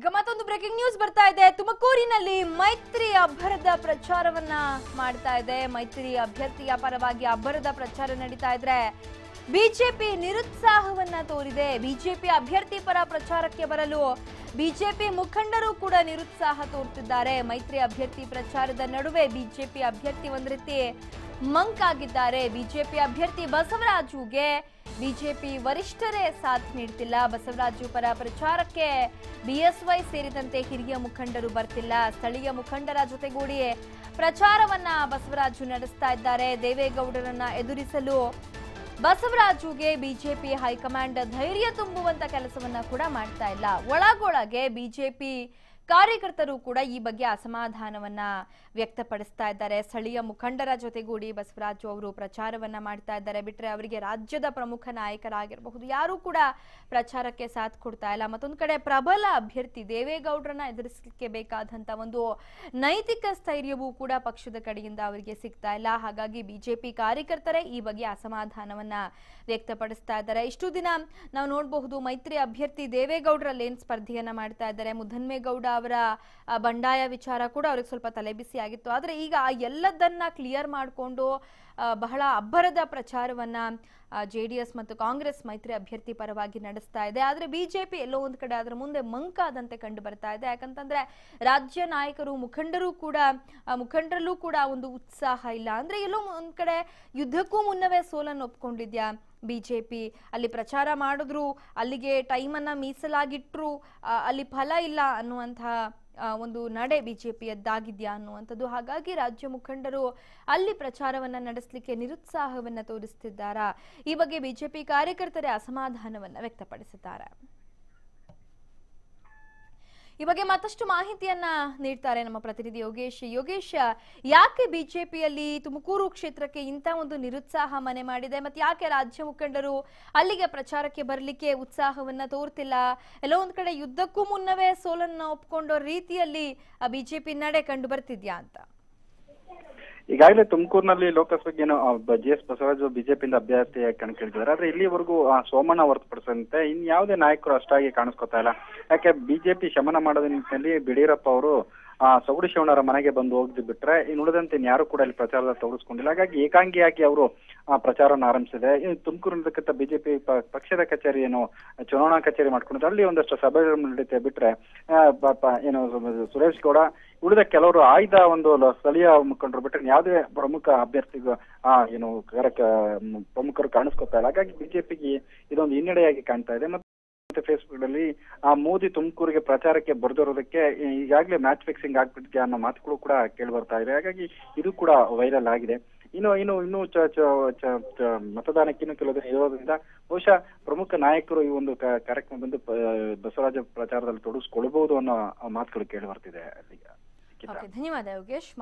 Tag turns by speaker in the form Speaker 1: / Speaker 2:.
Speaker 1: ಈಗ ಮತ್ತೊಂದು breaking news ಬರ್ತಾ ಇದೆ. ತುಮಕೂರಿನಲ್ಲಿ ಮೈತ್ರಿ ಅಬ್ಬರದ ಪ್ರಚಾರವನ್ನ ಮಾಡ್ತಾ ಇದೆ. ಮೈತ್ರಿ ಅಭ್ಯರ್ಥಿಯ ಪರವಾಗಿ ಅಬ್ಬರದ ಪ್ರಚಾರ ನಡೀತಾ ಇದ್ರೆ ಬಿಜೆಪಿ ನಿರುತ್ಸಾಹವನ್ನ ತೋರಿದೆ. ಬಿಜೆಪಿ ಅಭ್ಯರ್ಥಿ ಪರ ಪ್ರಚಾರಕ್ಕೆ ಬರಲು ಬಿಜೆಪಿ ಮುಖಂಡರು ಕೂಡ ನಿರುತ್ಸಾಹ ತೋರ್ತಿದ್ದಾರೆ. ಮೈತ್ರಿ ಅಭ್ಯರ್ಥಿ ಪ್ರಚಾರದ ನಡುವೆ ಬಿಜೆಪಿ ಅಭ್ಯರ್ಥಿ ಒಂದ್ ರೀತಿ ಮಂಕ್ ಆಗಿದ್ದಾರೆ ಬಿಜೆಪಿ ಅಭ್ಯರ್ಥಿ ಬಸವರಾಜುಗೆ ಬಿಜೆಪಿ ವರಿಷ್ಠರೇ ಸಾಥ್ ನೀಡ್ತಿಲ್ಲ. ಬಸವರಾಜು ಪರ ಪ್ರಚಾರಕ್ಕೆ ಬಿಎಸ್ವೈ ಸೇರಿದಂತೆ ಹಿರಿಯ ಮುಖಂಡರು ಬರ್ತಿಲ್ಲ. ಸ್ಥಳೀಯ ಮುಖಂಡರ ಜೊತೆಗೂಡಿ ಪ್ರಚಾರವನ್ನ ಬಸವರಾಜು ನಡೆಸ್ತಾ ಇದ್ದಾರೆ. ದೇವೇಗೌಡರನ್ನ ಎದುರಿಸಲು ಬಸವರಾಜುಗೆ ಬಿಜೆಪಿ ಹೈಕಮಾಂಡ್ ಧೈರ್ಯ ತುಂಬುವಂತ ಕೆಲಸವನ್ನ ಕೂಡ ಮಾಡ್ತಾ ಇಲ್ಲ. ಒಳಗೊಳಗೆ ಬಿಜೆಪಿ ಕಾರ್ಯಕರ್ತರು ಕೂಡ ಈ ಬಗ್ಗೆ ಅಸಮಾಧಾನವನ್ನ ವ್ಯಕ್ತಪಡಿಸ್ತಾ ಇದ್ದಾರೆ. ಸ್ಥಳೀಯ ಮುಖಂಡರ ಜೊತೆಗೂಡಿ ಬಸವರಾಜು ಅವರು ಪ್ರಚಾರವನ್ನ ಮಾಡ್ತಾ ಇದ್ದಾರೆ. ಬಿಟ್ರೆ ಅವರಿಗೆ ರಾಜ್ಯದ ಪ್ರಮುಖ ನಾಯಕರಾಗಿರಬಹುದು. ಯಾರು ಕೂಡ ಪ್ರಚಾರಕ್ಕೆ ಸಾಥ್ ಕೊಡ್ತಾ ಇಲ್ಲ. ಮತ್ತೊಂದು ಕಡೆ ಪ್ರಬಲ ಅಭ್ಯರ್ಥಿ ದೇವೇಗೌಡರನ್ನ ಎದುರಿಸಲಿಕ್ಕೆ ಬೇಕಾದಂತ ಒಂದು ನೈತಿಕ ಸ್ಥೈರ್ಯವೂ ಕೂಡ ಪಕ್ಷದ ಕಡೆಯಿಂದ ಅವರಿಗೆ ಸಿಗ್ತಾ ಇಲ್ಲ. ಹಾಗಾಗಿ ಬಿಜೆಪಿ ಕಾರ್ಯಕರ್ತರೇ ಈ ಬಗ್ಗೆ ಅಸಮಾಧಾನವನ್ನ ವ್ಯಕ್ತಪಡಿಸ್ತಾ ಇದ್ದಾರೆ. ಇಷ್ಟು ದಿನ ನಾವು ನೋಡಬಹುದು ಮೈತ್ರಿ ಅಭ್ಯರ್ಥಿ ದೇವೇಗೌಡರಲ್ಲಿ ಏನ್ ಸ್ಪರ್ಧೆಯನ್ನ ಮಾಡ್ತಾ ಇದ್ದಾರೆ. ಮುದ್ದನ್ಮೇಗೌಡ ಅವರ ಬಂಡಾಯ ವಿಚಾರ ಕೂಡ ಅವ್ರಿಗೆ ಸ್ವಲ್ಪ ತಲೆಬಿಸಿ ಆಗಿತ್ತು. ಆದರೆ ಈಗ ಆ ಎಲ್ಲದನ್ನ ಕ್ಲಿಯರ್ ಮಾಡಿಕೊಂಡು ಬಹಳ ಅಬ್ಬರದ ಪ್ರಚಾರವನ್ನ ಜೆ ಡಿ ಎಸ್ ಮತ್ತು ಕಾಂಗ್ರೆಸ್ ಮೈತ್ರಿ ಅಭ್ಯರ್ಥಿ ಪರವಾಗಿ ನಡೆಸ್ತಾ ಇದೆ. ಆದರೆ ಬಿಜೆಪಿ ಎಲ್ಲೋ ಒಂದು ಕಡೆ ಅದರ ಮುಂದೆ ಮಂಕಾದಂತೆ ಕಂಡು ಬರ್ತಾ ಇದೆ. ಯಾಕಂತಂದ್ರೆ ರಾಜ್ಯ ನಾಯಕರು, ಮುಖಂಡರು ಕೂಡ ಮುಖಂಡರಲ್ಲೂ ಕೂಡ ಒಂದು ಉತ್ಸಾಹ ಇಲ್ಲ. ಅಂದ್ರೆ ಎಲ್ಲೋ ಒಂದ್ ಕಡೆ ಯುದ್ಧಕ್ಕೂ ಮುನ್ನವೇ ಸೋಲನ್ನು ಒಪ್ಕೊಂಡಿದ್ಯಾ? ಬಿಜೆಪಿ ಅಲ್ಲಿ ಪ್ರಚಾರ ಮಾಡಿದ್ರು, ಅಲ್ಲಿಗೆ ಟೈಮನ್ನ ಮೀಸಲಾಗಿಟ್ರು ಅಲ್ಲಿ ಫಲ ಇಲ್ಲ ಅನ್ನುವಂತಹ ಒಂದು ನಡೆ ಬಿಜೆಪಿಯದ್ದಾಗಿದೆಯಾ ಅನ್ನುವಂಥದ್ದು. ಹಾಗಾಗಿ ರಾಜ್ಯ ಮುಖಂಡರು ಅಲ್ಲಿ ಪ್ರಚಾರವನ್ನ ನಡೆಸಲಿಕ್ಕೆ ನಿರುತ್ಸಾಹವನ್ನ ತೋರಿಸ್ತಿದ್ದಾರಾ? ಈ ಬಗ್ಗೆ ಬಿಜೆಪಿ ಕಾರ್ಯಕರ್ತರೇ ಅಸಮಾಧಾನವನ್ನ ವ್ಯಕ್ತಪಡಿಸಿದ್ದಾರೆ. ಈ ಬಗ್ಗೆ ಮತ್ತಷ್ಟು ಮಾಹಿತಿಯನ್ನ ನೀಡ್ತಾರೆ ನಮ್ಮ ಪ್ರತಿನಿಧಿ ಯೋಗೇಶ್. ಯೋಗೇಶ್, ಯಾಕೆ ಬಿಜೆಪಿಯಲ್ಲಿ ತುಮಕೂರು ಕ್ಷೇತ್ರಕ್ಕೆ ಇಂಥ ಒಂದು ನಿರುತ್ಸಾಹ ಮನೆ ಮಾಡಿದೆ? ಮತ್ತೆ ಯಾಕೆ ರಾಜ್ಯ ಮುಖಂಡರು ಅಲ್ಲಿಗೆ ಪ್ರಚಾರಕ್ಕೆ ಬರಲಿಕ್ಕೆ ಉತ್ಸಾಹವನ್ನ ತೋರ್ತಿಲ್ಲ? ಎಲ್ಲೋ ಒಂದ್ ಕಡೆ ಯುದ್ಧಕ್ಕೂ ಮುನ್ನವೇ ಸೋಲನ್ನ ಒಪ್ಕೊಂಡೋ ರೀತಿಯಲ್ಲಿ ಬಿಜೆಪಿ ನಡೆ ಕಂಡು ಬರ್ತಿದ್ಯಾ ಅಂತ?
Speaker 2: ಈಗಾಗಲೇ ತುಮಕೂರಿನಲ್ಲಿ ಲೋಕಸಭೆಗೆ ಏನು ಜಿ ಎಸ್ ಬಸವರಾಜು ಬಿಜೆಪಿಯಿಂದ ಅಭ್ಯರ್ಥಿಯಾಗಿ ಕಣಕ್ಕಿಳಿದಿದ್ದಾರೆ. ಆದ್ರೆ ಇಲ್ಲಿವರೆಗೂ ಸೋಮಣ್ಣ ಹೊರತುಪಡಿಸಂತೆ ಇನ್ ಯಾವುದೇ ನಾಯಕರು ಅಷ್ಟಾಗಿ ಕಾಣಿಸ್ಕೊತಾ ಇಲ್ಲ. ಯಾಕೆ, ಬಿಜೆಪಿ ಶಮನ ಮಾಡೋದ ನಿಟ್ಟಿನಲ್ಲಿ ಯಡಿಯೂರಪ್ಪ ಅವರು ಆ ಸೌಡಿ ಶಿವಣ್ಣರ ಮನೆಗೆ ಬಂದು ಹೋಗ್ದು ಬಿಟ್ರೆ ಇನ್ನು ಉಳಿದಂತೆ ಇನ್ಯಾರು ಕೂಡ ಇಲ್ಲಿ ಪ್ರಚಾರದಲ್ಲಿ ತೊಡಗಿಸ್ಕೊಂಡಿಲ್ಲ. ಹಾಗಾಗಿ ಏಕಾಂಗಿಯಾಗಿ ಅವರು ಆ ಪ್ರಚಾರವನ್ನು ಆರಂಭಿಸಿದೆ. ಇನ್ನು ತುಮಕೂರಿನದಕ್ಕಿಂತ ಬಿಜೆಪಿ ಪಕ್ಷದ ಕಚೇರಿ ಏನು ಚುನಾವಣಾ ಕಚೇರಿ ಮಾಡ್ಕೊಂಡಿದ್ರು ಅಲ್ಲಿ ಒಂದಷ್ಟು ಸಭೆ ನಡೀತೆ ಬಿಟ್ರೆ ಏನು ಸುರೇಶ್ ಗೌಡ ಉಳಿದ ಕೆಲವರು ಆಯ್ದ ಒಂದು ಸ್ಥಳೀಯ ಮುಖಂಡರು ಬಿಟ್ಟರೆ ಯಾವುದೇ ಪ್ರಮುಖ ಅಭ್ಯರ್ಥಿಗೂ, ಆ, ಏನು ಪ್ರಮುಖರು ಕಾಣಿಸ್ಕೊತಾ ಇಲ್ಲ. ಹಾಗಾಗಿ ಬಿಜೆಪಿಗೆ ಇದೊಂದು ಹಿನ್ನಡೆಯಾಗಿ ಕಾಣ್ತಾ ಇದೆ. ಫೇಸ್ಬುಕ್ನಲ್ಲಿ ಆ ಮೋದಿ ತುಮಕೂರಿಗೆ ಪ್ರಚಾರಕ್ಕೆ ಬರ್ದಿರೋದಕ್ಕೆ ಈಗಾಗಲೇ ಮ್ಯಾಚ್ ಫಿಕ್ಸಿಂಗ್ ಆಗ್ಬಿಟ್ಟಿದೆ ಅನ್ನೋ ಮಾತುಗಳು ಕೂಡ ಕೇಳಿ ಬರ್ತಾ ಇದೆ. ಹಾಗಾಗಿ ಇದು ಕೂಡ ವೈರಲ್ ಆಗಿದೆ. ಇನ್ನು ಇನ್ನು ಇನ್ನು ಚ- ಮತದಾನಕ್ಕಿನ್ನೂ ಕೆಲವು ಇರೋದ್ರಿಂದ ಬಹುಶಃ ಪ್ರಮುಖ ನಾಯಕರು ಈ ಒಂದು ಕಾರ್ಯಕ್ರಮ ಬಂದು ಬಸವರಾಜ ಪ್ರಚಾರದಲ್ಲಿ ತೊಡಗಿಸ್ಕೊಳ್ಬಹುದು ಅನ್ನೋ ಮಾತುಗಳು ಕೇಳಿ ಬರ್ತಿದೆ.
Speaker 1: ಧನ್ಯವಾದ ಯೋಗೇಶ್.